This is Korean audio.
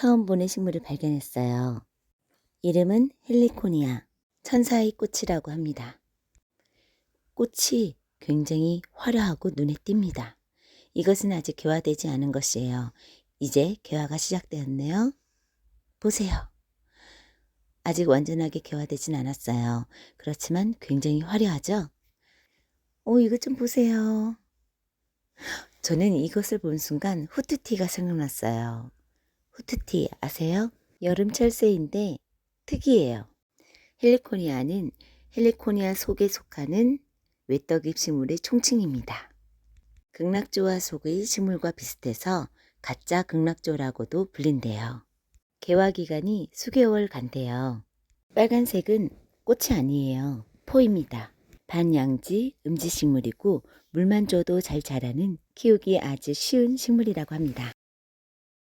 처음 보는 식물을 발견했어요. 이름은 헬리코니아, 천사의 꽃이라고 합니다. 꽃이 굉장히 화려하고 눈에 띕니다. 이것은 아직 개화되지 않은 것이에요. 이제 개화가 시작되었네요. 보세요. 아직 완전하게 개화되진 않았어요. 그렇지만 굉장히 화려하죠? 오, 이것 좀 보세요. 저는 이것을 본 순간 후트티가 생각났어요. 후트티 아세요? 여름철 새인데 특이해요. 헬리코니아는 헬리코니아 속에 속하는 외떡잎 식물의 총칭입니다. 극락조화 속의 식물과 비슷해서 가짜 극락조라고도 불린대요. 개화 기간이 수개월 간대요. 빨간색은 꽃이 아니에요. 포입니다. 반양지 음지식물이고 물만 줘도 잘 자라는 키우기 아주 쉬운 식물이라고 합니다.